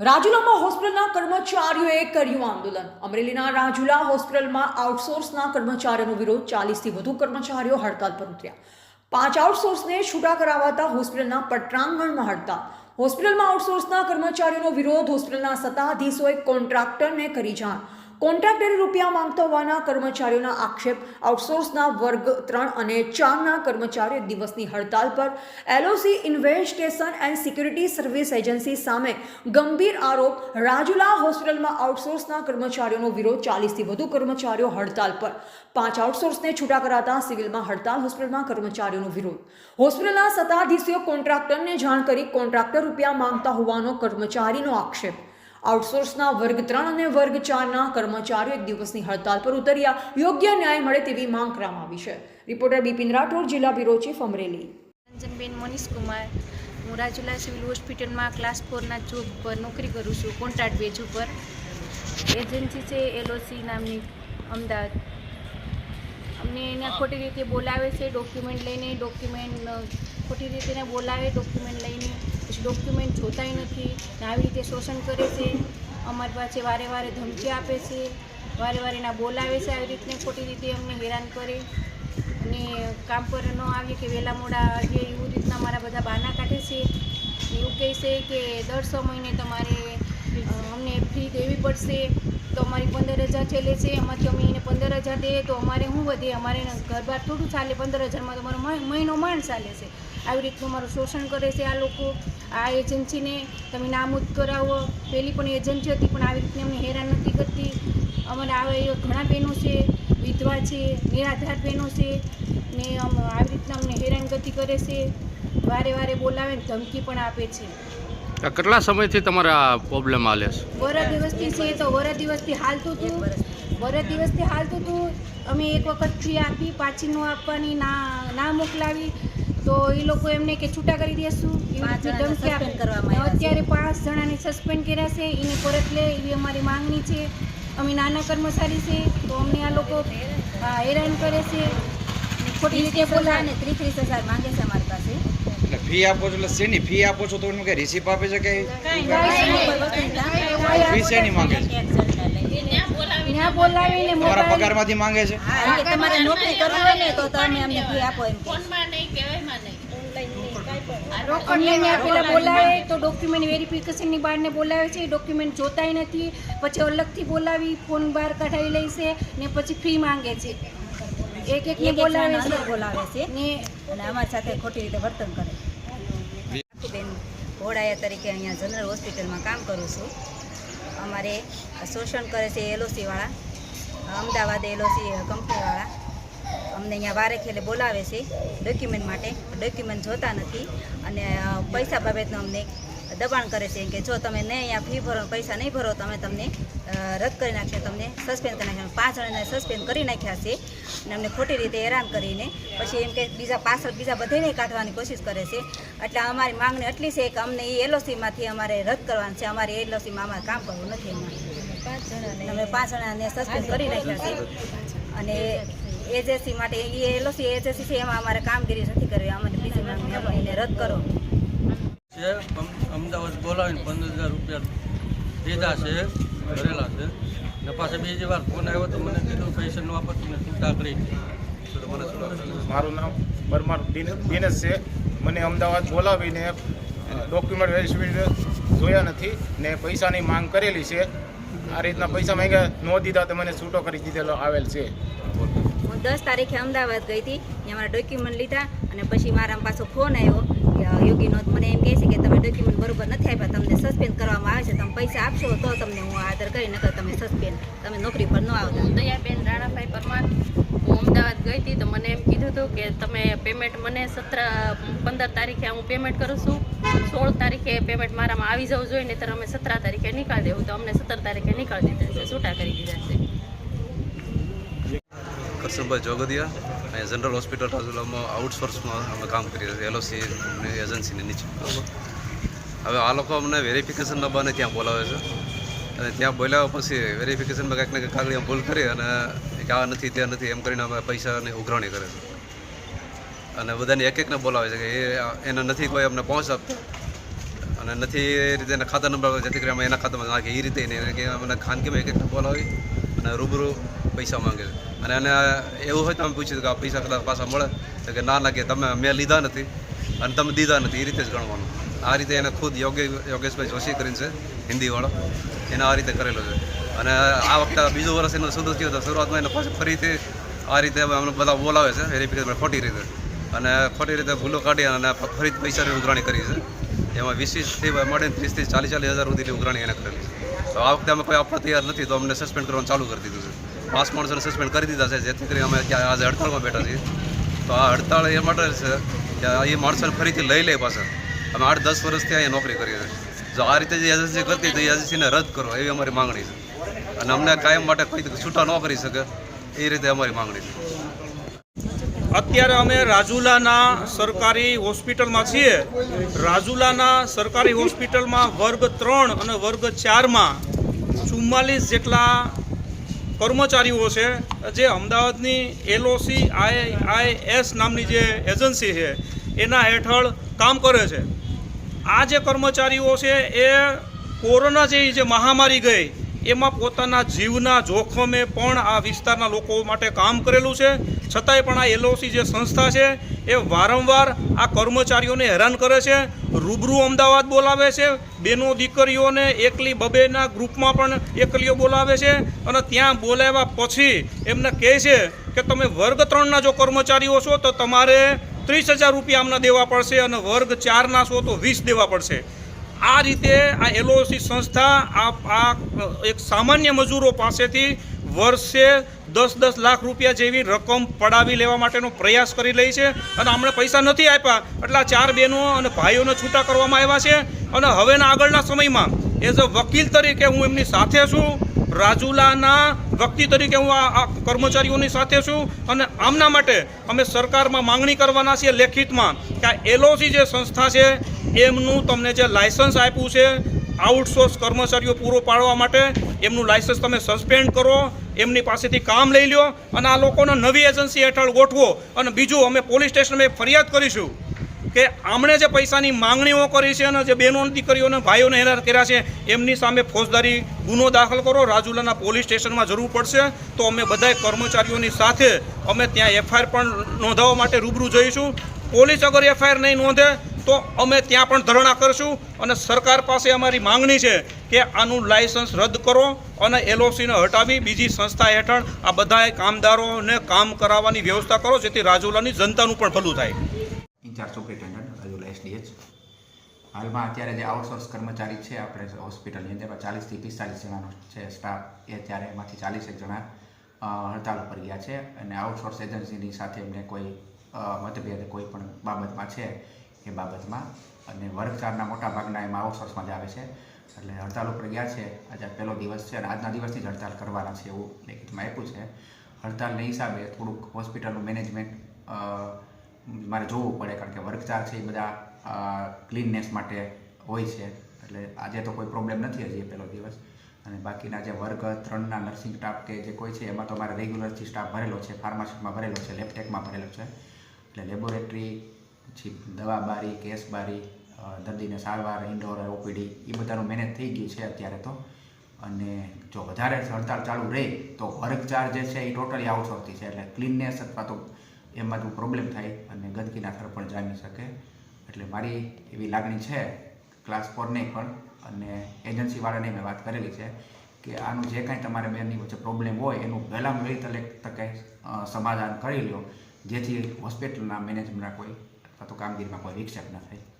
રાજુલામાં હોસ્પિટલના કર્મચારીઓએ કર્યું આંદોલન. અમરેલીના રાજુલા હોસ્પિટલમાં આઉટસોર્સના કર્મચારીઓનો વિરોધ, ચાલીસથી વધુ કર્મચારીઓ હડતાલ પર ઉતર્યા. પાંચ આઉટસોર્સને છૂટા કરાવાતા હોસ્પિટલના પટ્રાંગણમાં હડતાલ. હોસ્પિટલમાં આઉટસોર્સના કર્મચારીઓનો વિરોધ, હોસ્પિટલના સત્તાધીશોએ કોન્ટ્રાક્ટરને કરી જાણ. કોન્ટ્રાક્ટરે રૂપિયા માંગતા હોવાના કર્મચારીઓના આક્ષેપ, આઉટસોર્સના વર્ગ ત્રણ અને ચારના કર્મચારીઓ દિવસની હડતાલ પર. LOC investigation and security service agency સામે ગંભીર આરોપ. રાજુલા હોસ્પિટલમાં આઉટસોર્સના કર્મચારીઓનો વિરોધ ચાલીસથી વધુ કર્મચારીઓ હડતાલ પર. પાંચ આઉટસોર્સને છૂટા કરાતા સિવિલમાં હડતાલ હોસ્પિટલમાં કર્મચારીઓનો વિરોધ. હોસ્પિટલના સત્તાધીશોએ કોન્ટ્રાક્ટરને જાણ કરી કોન્ટ્રાક્ટર રૂપિયા માંગતા હોવાનો કર્મચારીનો આક્ષેપ. આઉટસોર્સના વર્ગ ત્રણ અને વર્ગ ચારના કર્મચારીઓ એક દિવસની હડતાલ પર ઉતર્યા. યોગ્ય ન્યાય મળે તેવી માંગ કરવામાં આવી છે. રિપોર્ટર બિપિન રાઠોડ, જિલ્લા બ્યુરો ચીફ અમરેલી. રંજનબેન મનીષ કુમાર હું રાજુલા સિવિલ હોસ્પિટલમાં ક્લાસ ફોરના જોબ પર નોકરી કરું છું, કોન્ટ્રાક્ટ બેઝ ઉપર. એજન્સી છે એલઓસી નામની, અમદાવાદ. અમને એના ખોટી રીતે બોલાવે છે, ડોક્યુમેન્ટ લઈને, ડોક્યુમેન્ટ ખોટી રીતે બોલાવે, ડોક્યુમેન્ટ લઈને ડોક્યુમેન્ટ જોતાય નથી ને આવી રીતે શોષણ કરે છે. અમારી પાસે વારે વારે ધમકી આપે છે. વારે વારે એના બોલાવે છે આવી રીતને ખોટી રીતે અમને હેરાન કરે. અને કામ પર ન આવે કે વહેલા મોડા આવીએ એવું રીતના મારા બધા બાના કાઢે છે. એવું કહે છે કે દર છ મહિને તમારે અમને ફી દેવી પડશે. તો અમારી પંદર હજાર છેલ્લે છે. એમાંથી અમે એને પંદર હજાર દઈએ તો અમારે શું વધે? અમારે ઘર બાર થોડું ચાલે. પંદર હજારમાં તમારો મહિનો માંડ ચાલે છે. આવી રીતનું અમારું શોષણ કરે છે આ લોકો. આ એજન્સીને તમે નામૂદ કરાવો. પહેલી પણ એજન્સી હતી પણ આવી રીતની અમને હેરાન નથી કરતી. અમારે આવે ઘણા બહેનો છે વિધવા છે નિરાધાર બહેનો છે ને આવી રીતના અમને હેરાનગતિ કરે છે. વારે વારે બોલાવે ને ધમકી પણ આપે છે. કેટલા સમયથી તમારે પ્રોબ્લેમ હાલે છે? વરા દિવસથી છે તો વરા દિવસથી હાલતું હતું વરા દિવસથી હાલતું હતું અમે એક વખત ફી આપી પાછી ન આપવાની ના ના મોકલાવી. તો એ લોકો એમને કે છૂટા કરી દેશું. પાંચ ધમકી કરવામાં અત્યારે પાંચ જણાને સસ્પેન્ડ કર્યા છે એને પરત લે એવી અમારી માંગણી છે. અમે નાના કર્મચારી છે તો અમને આ લોકો હેરાન કરે છે. ખોટી રીતે બોલાવે. ને ત્રીસ હજાર માંગે છે અમારી પાસે. એટલે ફી આપો છો એટલે શેની ફી આપો છો? તો રિસીપ આપે છે કે ફી શેની માંગે છે? બોલાવીને તમારા પગારમાંથી માંગે છે? હા એમ કે તમારે નોકરી કરવી હોય ને તો તમે અમને ફી આપો એમ બોલાવે તો ડોક્યુમેન્ટ વેરિફિકેશનની બહારને બોલાવે છે ડોક્યુમેન્ટ જોતાય નથી પછી અલગથી બોલાવી ફોન બહાર કઢાવી લે છે ને પછી ફી માંગે છે. એક એક બોલાવે બોલાવે છે. બોલાવે છે ને અને અમારી સાથે ખોટી રીતે વર્તન કરે. બેન ઘોડાયા તરીકે અહીંયા જનરલ હોસ્પિટલમાં કામ કરું છું. અમારે શોષણ કરે છે એલઓસીવાળા, અમદાવાદ એલઓસી કંપનીવાળા. અમને અહીંયા વારે ખેલે બોલાવે છે ડોક્યુમેન્ટ માટે. ડોક્યુમેન્ટ જોતા નથી અને પૈસા બાબતનું અમને દબાણ કરે છે કે જો તમે નહીં અહીંયા ફી ભરો પૈસા નહીં ભરો તમે તમને રદ કરી નાખશે તમને સસ્પેન્ડ કરી નાખ્યા પાંચ જણાને સસ્પેન્ડ કરી નાખ્યા છે અને અમને ખોટી રીતે હેરાન કરીને પછી એમ કે બીજા પાછળ બીજા બધાને કાઢવાની કોશિશ કરે છે. એટલે અમારી માંગણી એટલી છે કે અમને એ એલઓસીમાંથી અમારે રદ કરવાનું છે. અમારે એલઓસીમાં અમારે કામ કરવું નથી અમારે અમે પાંચ જણાને સસ્પેન્ડ કરી નાખ્યા છે. અને એજન્સી માટે એ એલઓસી એજન્સી છે, એમાં અમારે કામગીરી નથી કરવી. અમારે બીજી માંગણી રદ કરો. છે. અમ- અમદાવાદ બોલાવીને પંદર હજાર રૂપિયા લીધા છે ભરેલા છે. ને પાછા બીજી વાર ફોન આવ્યો તો મને કીધું પૈસા ન આપો તમને ચિંતા કરી. મારું નામ પરમાર દિન- દિનેશ છે. મને અમદાવાદ બોલાવીને ડોક્યુમેન્ટ વેરિફિકેશન જોયા નથી ને પૈસાની માંગ કરેલી છે. આ રીતના પૈસા માંગ્યા ન દીધા તો મને છૂટો કરી દીધેલો આવેલ છે. હું દસ તારીખે અમદાવાદ ગઈ હતી. ત્યાં મારા ડોક્યુમેન્ટ લીધા અને પછી મારા પાછો ફોન આવ્યો. યોગીનો મને એમ કહે છે કે તમે ડોક્યુમેન્ટ બરોબર નથી આપ્યા તમને સસ્પેન્ડ કરવામાં આવે છે તમે પૈસા આપશો તો તમને હું આદર કરી નકર તમે સસ્પેન્ડ તમે નોકરી પર ન આવતા. દયાબેન રાણાભાઈ પરમાર હું અમદાવાદ ગઈ હતી તો મને એમ કીધું હતું કે તમે પેમેન્ટ મને સત્ર પંદર તારીખે હું પેમેન્ટ કરું છું સોળ તારીખે પેમેન્ટ મારામાં આવી જવું જોઈએ નહીં અમે સત્તર તારીખે નીકાળી દેવું તો અમને સત્તર તારીખે નીકાળી દીધા છે છૂટા કરી દીધા છે. કરશનભાઈ જોગદિયા. અહીંયા જનરલ હોસ્પિટલ રાજુલામાં આઉટસોર્સમાં અમે કામ કરીએ છીએ એલઓસી એજન્સીની નીચે. હવે આ લોકો અમને વેરિફિકેશનના બને ત્યાં બોલાવે છે. અને ત્યાં બોલાવ્યા પછી વેરિફિકેશનમાં કંઈક ને કંઈક કાગળી ભૂલ કરી અને આ નથી ત્યાં નથી, એમ કરીને અમે પૈસાની ઉઘરાણી કરે છે. અને બધાને એક એકને બોલાવે છે કે એ એને નથી કોઈ અમને પહોંચ આપતા. અને નથી એ રીતે એના ખાતા નંબર જેથી કરી અમે એના ખાતામાં નાખીએ. એ રીતે નહીં કે અમને ખાનગીમાં એક એકને બોલાવી અને રૂબરૂ પૈસા માંગે છે. અને એને એવું હોય તો અમે પૂછ્યું કે આ પૈસા કદાચ પાછા મળે. તો કે ના કે તમે, મેં લીધા નથી અને તમે દીધા નથી એ રીતે જ ગણવાનું. આ રીતે એને ખુદ યોગે, યોગેશભાઈ જોશી કરીને છે, હિન્દીવાળો. એને આ રીતે કરેલો છે. અને આ વખતે બીજું વર્ષ એનું શુદ્ધ થયું તો શરૂઆતમાં એને પાછું ફરીથી આ રીતે અમને બધા બોલાવે છે વેરિફિકેશન ખોટી રીતે. અને ખોટી રીતે ભૂલો કાઢી અને ફરી પૈસાની ઉઘરાણી કરી છે. એમાં વીસ વીસથી મળીને ત્રીસથી ચાલીસ ચાલીસ હજાર સુધીની ઉઘરાણી એને કરેલી છે. તો આ વખતે અમે કોઈ આપવા તૈયાર નથી, તો અમને સસ્પેન્ડ કરવાનું ચાલુ કરી દીધું છે. પાંચ માણસોને સસ્પેન્ડ કરી દીધા છે, જેથી કરી અમે આજે હડતાળમાં બેઠા છીએ. તો આ હડતાળ એ માટે છે કે એ માણસોને ફરીથી લઈ લે પાછા. અમે આઠ દસ વર્ષથી અહીંયા નોકરી કરીએ છીએ. જો આ રીતે જે એજન્સી કરતી તો એ એજન્સીને રદ કરો, એવી અમારી માંગણી છે. અને અમને કાયમ માટે કોઈ છૂટા ન કરી શકે, એ રીતે અમારી માંગણી છે. અત્યારે અમે રાજુલાના સરકારી હોસ્પિટલમાં છીએ. રાજુલાના સરકારી હોસ્પિટલમાં વર્ગ ત્રણ અને વર્ગ ચારમાં ચુમ્માલીસ જેટલા કર્મચારીઓ છે, જે અમદાવાદની એલઓસી એસ નામની જે એજન્સી છે, એના હેઠળ કામ કરે છે. આ જે કર્મચારીઓ છે, એ કોરોના જેવી જે મહામારી ગઈ એમાં પોતાના જીવના જોખમે પણ આ વિસ્તારના લોકો માટે કામ કરેલું છે. છતાંય પણ આ એલઓસી જે સંસ્થા છે, એ વારંવાર આ કર્મચારીઓને હેરાન કરે છે. રૂબરૂ અમદાવાદ બોલાવે છે. બેનો દીકરીઓને એકલી બબેના ગ્રુપમાં પણ એકલીઓ બોલાવે છે અને ત્યાં બોલાવ્યા પછી એમને કહે છે કે તમે વર્ગ ત્રણના જો કર્મચારીઓ છો તો તમારે ત્રીસ હજાર રૂપિયા અમને દેવા પડશે અને વર્ગ ચારના છો તો વીસ દેવા પડશે. આ રીતે આ એલઓસી સંસ્થા આ આ એક સામાન્ય મજૂરો પાસેથી વર્ષે દસ દસ લાખ રૂપિયા જેવી રકમ પડાવી લેવા માટેનો પ્રયાસ કરી રહી છે અને અમને પૈસા નથી આપ્યા, એટલે આ ચાર બહેનો અને ભાઈઓને છૂટા કરવામાં આવ્યા છે. અને હવેના આગળના સમયમાં એઝ અ વકીલ તરીકે હું એમની સાથે છું, રાજુલાના વ્યક્તિ તરીકે હું આ કર્મચારીઓની સાથે છું અને આમના માટે અમે સરકારમાં માંગણી કરવાના છીએ લેખિતમાં કે આ એલઓસી જે સંસ્થા છે એમનું તમને જે લાયસન્સ આપ્યું છે આઉટસોર્સ કર્મચારીઓ પૂરો પાડવા માટે, એમનું લાયસન્સ તમે સસ્પેન્ડ કરો, એમની પાસેથી કામ લઈ લ્યો અને આ લોકોને નવી એજન્સી હેઠળ ગોઠવો. અને બીજું, અમે પોલીસ સ્ટેશનમાં ફરિયાદ કરીશું કે આમણે જે પૈસાની માંગણીઓ કરી છે અને જે બહેનો દીકરીઓને, ભાઈઓને હેરાન કર્યા છે, એમની સામે ફોજદારી ગુનો દાખલ કરો. રાજુલાના પોલીસ સ્ટેશનમાં જરૂર પડશે. તો અમે બધાય કર્મચારીઓની સાથે અમે ત્યાં એફઆઈઆર પણ નોંધાવવા માટે રૂબરૂ જઈશું. પોલીસ અગર એફઆઈઆર નહીં નોંધે તો અમે ત્યાં પણ ધરણા કરશું અને સરકાર પાસે અમારી માંગણી છે કે આનું લાયસન્સ રદ કરો અને એલઓસીને હટાવી બીજી સંસ્થા હેઠળ આ બધાએ કામદારોને કામ કરાવવાની વ્યવસ્થા કરો, જેથી રાજુલાની જનતાનું પણ ભલું થાય. Incharge superintendent Rajula SDH. હાલમાં અત્યારે જે આઉટસોર્સ કર્મચારી છે, આપણે હોસ્પિટલની અંદર ચાલીસથી પિસ્તાલીસ જણાનો છે સ્ટાફ એ અત્યારે એમાંથી ચાલીસેક જણા હડતાલ ઉપર ગયા છે. અને આઉટસોર્સ એજન્સીની સાથે એમને કોઈ મતભેદ કોઈ પણ બાબતમાં છે. એ બાબતમાં અને વર્ગ ચારના મોટા ભાગના એમાં આઉટસોર્સમાં જ આવે છે. એટલે હડતાલ ઉપર ગયા છે. આજે પહેલો દિવસ છે અને આજના દિવસથી જ હડતાલ કરવાના છે એવું લેખિતમાં આપ્યું છે. હડતાલને હિસાબે થોડુંક હોસ્પિટલનું મેનેજમેન્ટ મારે જોવું પડે કારણ કે વર્ગ ચાર છે એ બધા ક્લીનનેસ માટે હોય છે. એટલે આજે તો કોઈ પ્રોબ્લેમ નથી હજી પહેલો દિવસ. અને બાકીના જે વર્ગ ત્રણના નર્સિંગ સ્ટાફ કે જે કોઈ છે એમાં તો અમારે રેગ્યુલરથી સ્ટાફ ભરેલો છે ફાર્માસીમાં ભરેલો છે લેબટેકમાં ભરેલો છે. એટલે લેબોરેટરી પછી દવા બારી કેસ બારી દર્દીને સારવાર, ઇન્ડોર, ઓપીડી એ બધાનું મેનેજ થઈ ગયું છે અત્યારે તો. અને જો વધારે હડતાળ ચાલુ રહે તો વર્ગ ચાર્જ છે એ ટોટલી આઉટસોર્સથી છે. એટલે ક્લીનનેસ અથવા તો એમાં જો પ્રોબ્લેમ થાય અને ગંદકીના થર પણ જામી શકે. એટલે મારી એવી લાગણી છે ક્લાસ ફોરને પણ. અને એજન્સીવાળાને મેં વાત કરેલી છે કે આનું જે કાંઈ તમારે બેનની વચ્ચે પ્રોબ્લેમ હોય એનું વહેલામાં વહેલી તકે સમાધાન કરી લો જેથી હોસ્પિટલના મેનેજમેન્ટના કોઈ અથવા તો કામગીરીમાં કોઈ વિક્ષેપ ન થાય